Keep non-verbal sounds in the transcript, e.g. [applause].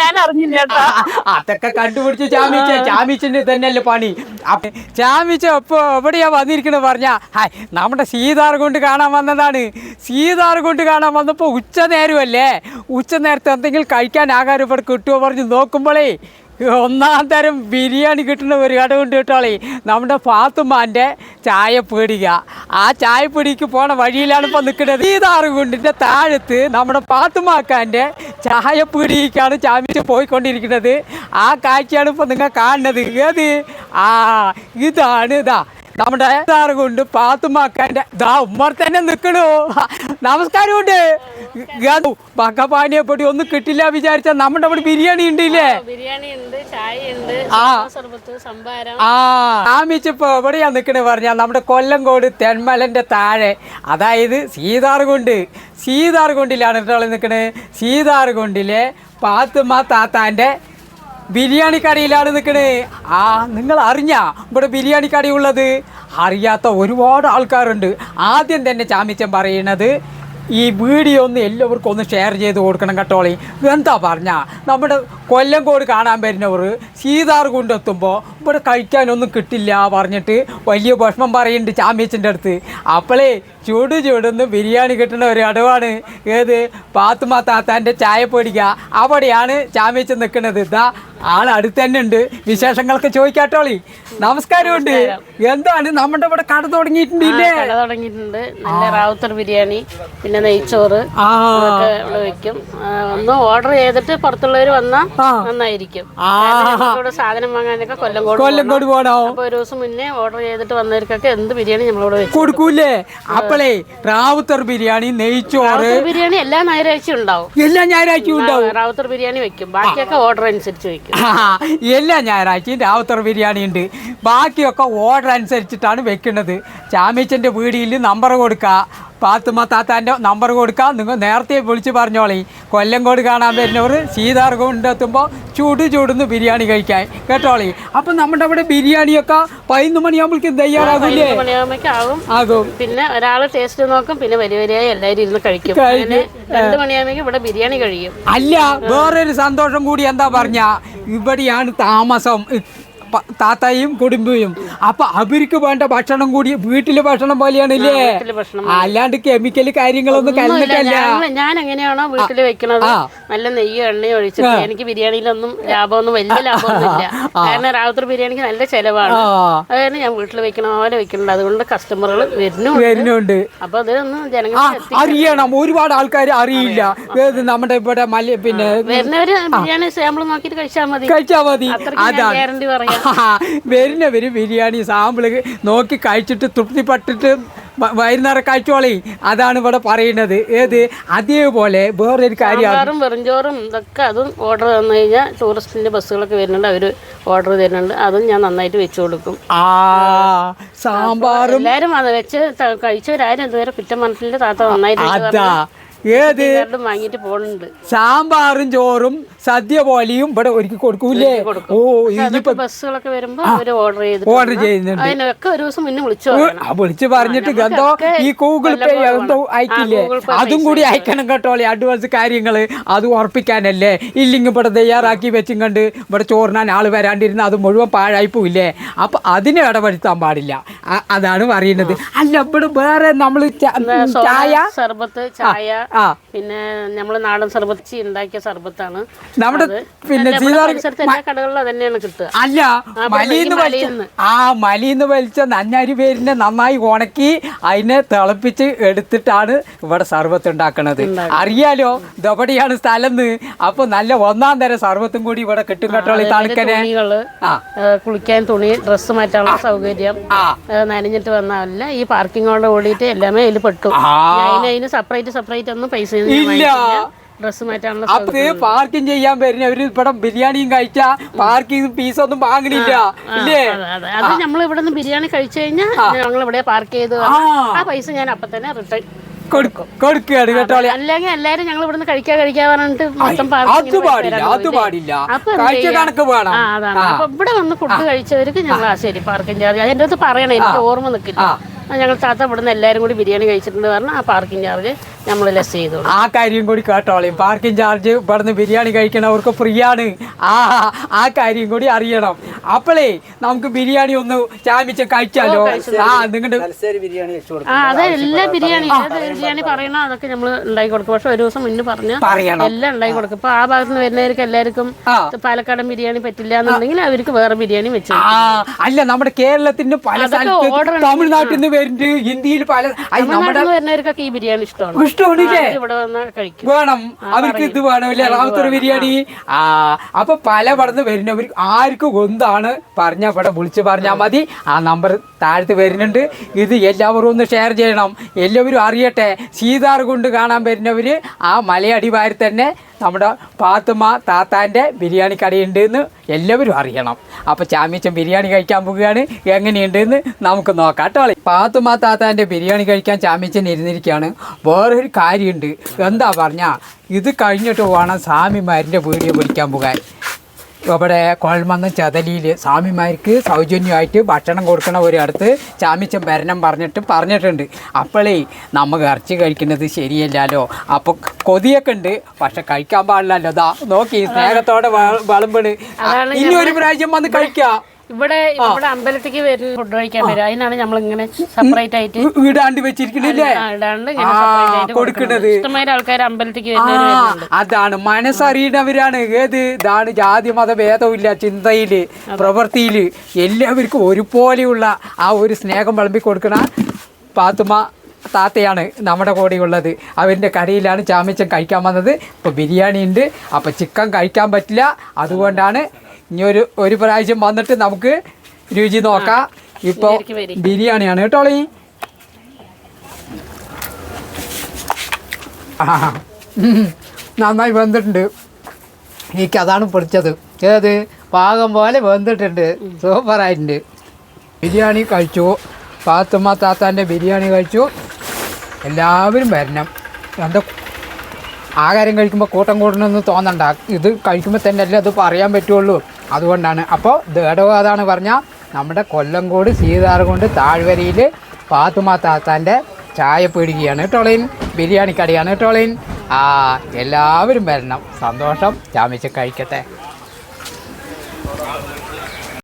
ഞാൻ അറിഞ്ഞില്ല അതൊക്കെ കണ്ടുപിടിച്ച് ചാമിച്ച ചാമിച്ചിന്റെ തന്നെയല്ലേ പണി. ചാമിച്ച ഇപ്പൊ എവിടെയാ വന്നിരിക്കണത് പറഞ്ഞ? ഹായ് നമ്മുടെ സീതാർ കൊണ്ട് കാണാൻ വന്നതാണ്. സീതാർ കൊണ്ട് കാണാൻ വന്നപ്പോ ഉച്ച നേരമല്ലേ? ഉച്ച നേരത്തെ എന്തെങ്കിലും കഴിക്കാൻ ആകാരം ഇവിടെ കിട്ടുമോ പറഞ്ഞ് നോക്കുമ്പോളേ ഒന്നാം തരം ബിരിയാണി കിട്ടുന്ന ഒരു കട കൊണ്ട് കിട്ടാളേ നമ്മുടെ ഫാത്തുമാന്റെ പേടിക ആ ചായ പേടിക്ക് പോണ വഴിയിലാണ് ഇപ്പോൾ നിൽക്കുന്നത് സീതാറുകുണ്ടിന്റെ താഴത്ത് നമ്മുടെ ഫാത്തുമാക്കാന്റെ പേടിക്കാണ് ചാമിച്ച് പോയിക്കൊണ്ടിരിക്കുന്നത് ആ കാഴ്ചയാണ് ഇപ്പോൾ നിങ്ങൾ കാണുന്നത് ഏത് ആ ഇതാണ് ഇതാ നമ്മുടെ താറുകൊണ്ട് പാത്തുമാക്കാന്റെ ദാ ഉമ്മർ തന്നെ നിൽക്കണു നമസ്കാരമുണ്ട് പക്കപ്പാനിയെ പൊടി ഒന്നും കിട്ടില്ല വിചാരിച്ച നമ്മുടെ അവിടെ ബിരിയാണി ഉണ്ടില്ലേ ബിരിയാണി ഉണ്ട് ആമിച്ചിപ്പോ എവിടെയാ നിക്കണേ പറഞ്ഞാൽ നമ്മുടെ കൊല്ലംകോട് തെന്മലന്റെ താഴെ. അതായത് സീതാർകുണ്ട്. സീതാർകുണ്ടിലാണ് കേട്ടോ നിൽക്കണേ സീതാർകുണ്ടിലെ പാത്തുമ്മ താത്താന്റെ ബിരിയാണി കടയിലാണ് നിൽക്കണേ ആ നിങ്ങൾ അറിഞ്ഞ ഇവിടെ ബിരിയാണി കടയുള്ളത് അറിയാത്ത ഒരുപാട് ആൾക്കാരുണ്ട്. ആദ്യം തന്നെ ചാമിച്ചൻ പറയണത് ഈ വീഡിയോ ഒന്ന് എല്ലാവർക്കും ഒന്ന് ഷെയർ ചെയ്ത് കൊടുക്കണം കേട്ടോളി എന്താ പറഞ്ഞ നമ്മുടെ കൊല്ലങ്കോട് കാണാൻ വരുന്നവർ സീതാർ കൊണ്ടെത്തുമ്പോൾ ഇവിടെ കഴിക്കാനൊന്നും കിട്ടില്ല പറഞ്ഞിട്ട് വലിയ ഭക്ഷണം പറയുന്നുണ്ട് ചാമ്യച്ചന്റെ അടുത്ത്. അപ്പോളേ ചൂട് ചൂടൊന്ന് ബിരിയാണി കിട്ടുന്ന ഒരു അടവാണ്. ഏത്? പാത്തുമ താത്താന്റെ ചായ പൊടിക്കുക അവിടെയാണ് ചാമ്യച്ചൻ നിൽക്കുന്നത്. ഇതാ ആൾ അടുത്ത് തന്നെ ഉണ്ട് വിശേഷങ്ങളൊക്കെ ചോദിക്കാട്ടോളി. നമസ്കാരമുണ്ട്. എന്താണ്? നമ്മുടെ ഇവിടെ കട തുടങ്ങിയിട്ടുണ്ടല്ലേ കട തുടങ്ങിയിട്ടുണ്ട്. നല്ല റാവുത്തർ ബിരിയാണി പിന്നെ നെയ്ച്ചോറ് വെക്കും. ഒന്ന് ഓർഡർ ചെയ്തിട്ട് പുറത്തുള്ളവർ വന്നാൽ നന്നായിരിക്കും. സാധനം വാങ്ങാനൊക്കെ കൊല്ലംകോട് കൊല്ലംകോട് പോണോ അപ്പൊ ഒരു ദിവസം മുന്നേ ഓർഡർ ചെയ്തിട്ട് വന്നവർക്കൊക്കെ എന്ത് ബിരിയാണി നമ്മളിവിടെ വെച്ചു കൊടുക്കൂലേ? അപ്പളേ റാവുത്തർ ബിരിയാണി നെയ്ച്ചോറ്. ബിരിയാണി എല്ലാ ഞായറാഴ്ചയും ഉണ്ടാവും. എല്ലാ ഞായറാഴ്ചയും ഉണ്ടാവും. റാവുത്തർ ബിരിയാണി വെക്കും. ബാക്കിയൊക്കെ ഓർഡർ അനുസരിച്ച് വെക്കും. എല്ലാ ഞായറാഴ്ചയും രാവത്തർ ബിരിയാണി ഉണ്ട്. ബാക്കിയൊക്കെ ഓർഡർ അനുസരിച്ചിട്ടാണ് വെക്കുന്നത്. ചാമീച്ചന്റെ വീടിൽ നമ്പർ കൊടുക്കുക പാത്തുമ്മ താത്താന്റെ നമ്പർ കൊടുക്കാം. നിങ്ങൾ നേരത്തെ വിളിച്ച് പറഞ്ഞോളി. കൊല്ലങ്കോട് കാണാൻ വരുന്നവർ സീതാർ കൊണ്ടെത്തുമ്പോൾ ചൂട് ചൂടുന്ന് ബിരിയാണി കഴിക്കാൻ. കേട്ടോളി? അപ്പം നമ്മുടെ അവിടെ ബിരിയാണിയൊക്കെ പതിനൊന്ന് മണിയാകുമ്പോഴേക്കും തയ്യാറാകില്ലേ? ആകും. പിന്നെ ഒരാൾ ടേസ്റ്റ് നോക്കും പിന്നെ വലിയ വലിയ എല്ലാവരും ഇരുന്ന് കഴിക്കും. രണ്ട് മണിയാകുമ്പോൾ ഇവിടെ ബിരിയാണി കഴിക്കും അല്ല വേറൊരു സന്തോഷം കൂടി എന്താ പറഞ്ഞ? ഇവിടെയാണ് താമസം. താത്തയും കുടുംബയും. അപ്പൊ അവർക്ക് വേണ്ട ഭക്ഷണം കൂടി വീട്ടിലെ ഭക്ഷണം പോലെയാണല്ലേ? ഇല്ലേ അല്ലാണ്ട് കെമിക്കൽ കാര്യങ്ങളൊന്നും ഞാൻ- എങ്ങനെയാണോ വീട്ടിൽ വെക്കണത്? നല്ല നെയ്യ് എണ്ണയും ഒഴിച്ചിട്ട് എനിക്ക് ബിരിയാണിയിലൊന്നും ലാഭമൊന്നും വലിയ ലാഭമൊന്നുമില്ല. കാരണം രാത്രി ബിരിയാണിക്ക് നല്ല ചെലവാണ്. അതുകൊണ്ട് അതായത് ഞാൻ വീട്ടിൽ വെക്കണ പോലെ വെക്കുന്നുണ്ട്. അതുകൊണ്ട് കസ്റ്റമറുകൾ വരുന്നു വരുന്നുണ്ട്. അപ്പൊ അതൊന്നും ജനങ്ങൾ അറിയണം. ഒരുപാട് ആൾക്കാർ അറിയില്ല. നമ്മുടെ ഇവിടെ മല പിന്നെ വരുന്നവര് ബിരിയാണി സാമ്പിൾ നോക്കിയിട്ട് കഴിച്ചാൽ മതി. കഴിച്ചാൽ മതി. അതാണ്. ഗ്യാരണ്ടി പറയാം. ആ, [laughs] വരുന്നവര് ബിരിയാണി സാമ്പിൾ നോക്കി കഴിച്ചിട്ട് തൃപ്തിപ്പെട്ടിട്ട് വൈകുന്നേരം കഴിച്ചോളി. അതാണ് ഇവിടെ പറയുന്നത്. ഏത്? അതേപോലെ വേറൊരു കാര്യം വെറുംചോറും ഇതൊക്കെ അതും ഓർഡർ തന്നു കഴിഞ്ഞാൽ ടൂറിസ്റ്റിന്റെ ബസ്സുകളൊക്കെ വരുന്നുണ്ട്. അവർ ഓർഡർ തരുന്നുണ്ട്. അതും ഞാൻ നന്നായിട്ട് വെച്ചു കൊടുക്കും. ആ സാമ്പാറും എല്ലാരും അത് വെച്ച് കഴിച്ചവരാരും ഇതുവരെ കുറ്റം മനസ്സിലെ താത്ത നന്നായിട്ട് ഏത്? വാങ്ങിയിട്ട് പോകുന്നുണ്ട് സാമ്പാറും ചോറും സദ്യ പോലെയും ഇവിടെ ഒരുക്കി കൊടുക്കൂലേ ഓ ഇനിയിപ്പോ ബസ്സുകളൊക്കെ വരുമ്പോ ഓർഡർ ഓർഡർ ചെയ്യുന്നുണ്ട്. ഒരു ദിവസം മുന്നേ വിളിച്ചു വിളിച്ച് പറഞ്ഞിട്ട് എന്തോ ഈ ഗൂഗിൾ പേ എന്തോ അയക്കില്ലേ? അതും കൂടി അയക്കണം കേട്ടോളി അഡ്വാൻസ് കാര്യങ്ങൾ അത് ഉറപ്പിക്കാനല്ലേ? ഇല്ലെങ്കിൽ ഇവിടെ തയ്യാറാക്കി വെച്ചും കണ്ട് ഇവിടെ ചോറിനാൻ ആൾ വരാണ്ടിരുന്ന അത് മുഴുവൻ പാഴായി പോയില്ലേ? അപ്പൊ അതിനെ ഇടപെടുത്താൻ പാടില്ല. അതാണ് പറയുന്നത്. അല്ല ഇവിടെ വേറെ നമ്മൾ ചായ? സർബത്ത് ചായ പിന്നെ നമ്മൾ നാടൻ സർബത്ത് ഉണ്ടാക്കിയ സർബത്താണ്. നമ്മുടെ പിന്നെ അല്ല മലിന്ന് വലിച്ച. ആ മലിന്ന് വലിച്ച നഞ്ഞരി പേരിനെ നന്നായി ഉണക്കി അതിനെ തിളപ്പിച്ച് എടുത്തിട്ടാണ് ഇവിടെ സർവത്ത് ഉണ്ടാക്കുന്നത് അറിയാലോ ഇതെവിടെയാണ് സ്ഥലം അപ്പൊ നല്ല ഒന്നാം തരം സർവത്തും കൂടി ഇവിടെ കിട്ടും കേട്ടോളി തണുക്കനെ. കുളിക്കാൻ തുണി ഡ്രസ്സ് മാറ്റാനുള്ള സൗകര്യം നനഞ്ഞിട്ട് വന്നല്ല ഈ പാർക്കിങ്ങോടെ ഓടിയിട്ട് എല്ലാമേ അതിൽ പെട്ടു. അതിന് സെപ്പറേറ്റ് സെപ്പറേറ്റ് ഒന്നും പൈസ ഇല്ല. മാറ്റാനുള്ള അപ്പൊ പാർക്കിംഗ് ചെയ്യാൻ വരുന്നവര് ഇവിടെ ബിരിയാണിയും കഴിച്ച പാർക്കിംഗ് ഫീസ് ഒന്നും വാങ്ങണില്ല ഇല്ലേ? അതെ, നമ്മൾ ഇവിടെ നിന്ന് ബിരിയാണി കഴിച്ചു കഴിഞ്ഞാൽ ഞങ്ങൾ ഇവിടെ പാർക്ക് ചെയ്ത് ആ. പൈസ ഞാൻ അപ്പൊ തന്നെ റിട്ടേൺ കൊടുക്കും. കൊടുക്കുകയാണ് കേട്ടോ അല്ലെങ്കിൽ എല്ലാരും ഞങ്ങൾ ഇവിടുന്ന് കഴിക്കാൻ കഴിക്കാൻ പറഞ്ഞിട്ട് മൊത്തം അത് പാടില്ല അത് പാടില്ല. കഴിച്ച കാഴ്ച കണക്ക് വേണം. അപ്പൊ ഇവിടെ വന്ന് ഫുഡ് കഴിച്ചവർക്ക് ഞങ്ങൾ ആ. ശരി പാർക്കിംഗ് ചാർജ്. അതിന്റെ അടുത്ത് പറയണേ എനിക്ക് ഓർമ്മ നിൽക്കില്ല. ഞങ്ങൾ താത്ത ഇവിടുന്ന് എല്ലാവരും കൂടി ബിരിയാണി കഴിച്ചിട്ടുണ്ട് പറഞ്ഞാൽ ആ പാർക്കിംഗ് ചാർജ് നമ്മൾ ലെസ് ചെയ്തു ആ കാര്യം കൂടി കേട്ടോളി. പാർക്കിംഗ് ചാർജ് ഇവിടുന്ന് ബിരിയാണി കഴിക്കണവർക്ക് ഫ്രീ ആണ് ആ ആ കാര്യം കൂടി അറിയണം. അപ്പോളേ നമുക്ക് ബിരിയാണി ഒന്ന് ചാമിച്ച് കഴിച്ചാലോ? ആ നിങ്ങളുടെ അതെ എല്ലാ ബിരിയാണി ഏത് ബിരിയാണി പറയണോ അതൊക്കെ നമ്മൾ ഉണ്ടാക്കി കൊടുക്കും. പക്ഷെ ഒരു ദിവസം മുന്നേ പറഞ്ഞ പറയണം. എല്ലാം ഉണ്ടാക്കി കൊടുക്കും. ഇപ്പൊ ആ ഭാഗത്ത് നിന്ന് വരുന്നവർക്ക് എല്ലാവർക്കും പാലക്കാടൻ ബിരിയാണി പറ്റില്ല എന്നുണ്ടെങ്കിൽ അവർക്ക് വേറെ ബിരിയാണി വെച്ചു അല്ല നമ്മുടെ കേരളത്തിന്റെ പല സ്ഥലത്ത് order തമിഴ്നാട്ടിൽ നിന്ന് വരുന്നുണ്ട് ഹിന്ദിയിൽ പല ഐ, നമ്മുടെ തമിഴ്നാട്ടിൽ നിന്ന് വരുന്നവർക്കൊക്കെ ഈ ബിരിയാണി ഇഷ്ടമാണ്. ഇവിടെ വന്ന് കഴിക്കും. വേണം. അവർക്ക് ഇത് വേണം അല്ലേ റാവുത്തർ ബിരിയാണി. ആ. അപ്പൊ പല പടന്ന് വരുന്നവർ ആർക്കും എന്താണ് പറഞ്ഞ ഇവിടെ വിളിച്ച് പറഞ്ഞാൽ മതി. ആ നമ്പർ താഴത്ത് വരുന്നുണ്ട്. ഇത് എല്ലാവരും ഒന്ന് ഷെയർ ചെയ്യണം. എല്ലാവരും അറിയട്ടെ. സീതാർ കൊണ്ട് കാണാൻ വരുന്നവര് ആ മലയടിവാരി തന്നെ നമ്മുടെ പാത്തുമ്മ താത്താന്റെ ബിരിയാണി കടയുണ്ട് എന്ന് എല്ലാവരും അറിയണം. അപ്പോൾ ചാമ്യച്ചൻ ബിരിയാണി കഴിക്കാൻ പോവുകയാണ്. എങ്ങനെയുണ്ടെന്ന് നമുക്ക് നോക്കാം. കേട്ടോ പാത്തുമ്മ താത്താന്റെ ബിരിയാണി കഴിക്കാൻ ചാമ്യച്ചൻ ഇരുന്നിരിക്കുകയാണ്. വേറൊരു കാര്യമുണ്ട്. എന്താ പറഞ്ഞാൽ ഇത് കഴിഞ്ഞിട്ട് വേണം സ്വാമിമാരിന്റെ വീഡിയോ പിടിക്കാൻ പോകാൻ. ഇവിടെ കോഴമന്നം ചതലിയിൽ സ്വാമിമാർക്ക് സൗജന്യമായിട്ട് ഭക്ഷണം കൊടുക്കണ ഒരിടത്ത് ചാമിച്ചൻ ഭരണം പറഞ്ഞിട്ട് പറഞ്ഞിട്ടുണ്ട്. അപ്പോഴേ നമുക്ക് ഇറച്ചി കഴിക്കുന്നത് ശരിയല്ലല്ലോ. അപ്പോൾ കൊതിയൊക്കെ ഉണ്ട്. പക്ഷെ കഴിക്കാൻ പാടില്ലല്ലോ. ദാ നോക്കി സ്നേഹത്തോടെ വളമ്പണ്. വിളമ്പണ് ഇനി ഒരു പ്രാവശ്യം വന്ന് കഴിക്കാം. ഇവിടെ ഇവിടെ അമ്പലത്തിലേക്ക് വരുന്ന ഫുഡ് കഴിക്കാൻ വരും. അതിനാണ് നമ്മൾ ഇങ്ങനെ സെപ്പറേറ്റ് ആയിട്ട് ഇടാണ്ട് വെച്ചിരിക്കണില്ലേ ഇടാണ്ട്. കൊടുക്കുന്നത് ഇഷ്ടമായ ആൾക്കാർ അമ്പലത്തിലേക്ക് അതാണ്. മനസ്സറിയുന്നവരാണ്. ഏത്? ഇതാണ് ജാതി മത ഭേദമില്ല. ചിന്തയിൽ പ്രവൃത്തിയിൽ എല്ലാവർക്കും ഒരുപോലെയുള്ള ആ ഒരു സ്നേഹം വിളമ്പി കൊടുക്കണ പാത്തുമ്മ താത്തയാണ് നമ്മുടെ കൂടെ ഉള്ളത് അവരിന്റെ കടയിലാണ് ചാമിച്ചൻ കഴിക്കാൻ വന്നത്. ഇപ്പോൾ ബിരിയാണി ഉണ്ട് അപ്പോൾ ചിക്കൻ കഴിക്കാൻ പറ്റില്ല. അതുകൊണ്ടാണ് ഇനി ഒരു ഒരു പ്രാവശ്യം വന്നിട്ട് നമുക്ക് രുചി നോക്കാം. ഇപ്പോൾ വരി. ബിരിയാണിയാണ് കേട്ടോ ആ. നന്നായി വെന്തിട്ടുണ്ട്. എനിക്ക് അതാണ് പിടിച്ചത്. ഏത്? പാകം പോലെ വെന്തിട്ടുണ്ട്. സൂപ്പറായിട്ടുണ്ട്. ബിരിയാണി കഴിച്ചു. പാത്തുമ്മ താത്താന്റെ ബിരിയാണി കഴിച്ചു. എല്ലാവരും വരണം. എന്താ ആഹാരം കഴിക്കുമ്പോൾ കൂട്ടം കൂടണമെന്ന് തോന്നണ്ട. ഇത് കഴിക്കുമ്പോൾ തന്നെ അല്ലേ അത് പറയാൻ പറ്റുള്ളൂ. അതുകൊണ്ടാണ്. അപ്പോൾ അതാണ് പറഞ്ഞാൽ നമ്മുടെ കൊല്ലംകോട് സീതാർകൊണ്ട് താഴ്വരയിൽ പാത്തുമ താത്താന്റെ ചായ പീടികയാണ് കേട്ടോളീൻ ബിരിയാണി കടയാണ് കേട്ടോളീൻ ആ എല്ലാവരും വരണം. സന്തോഷം. ചാമിച്ച് കഴിക്കട്ടെ.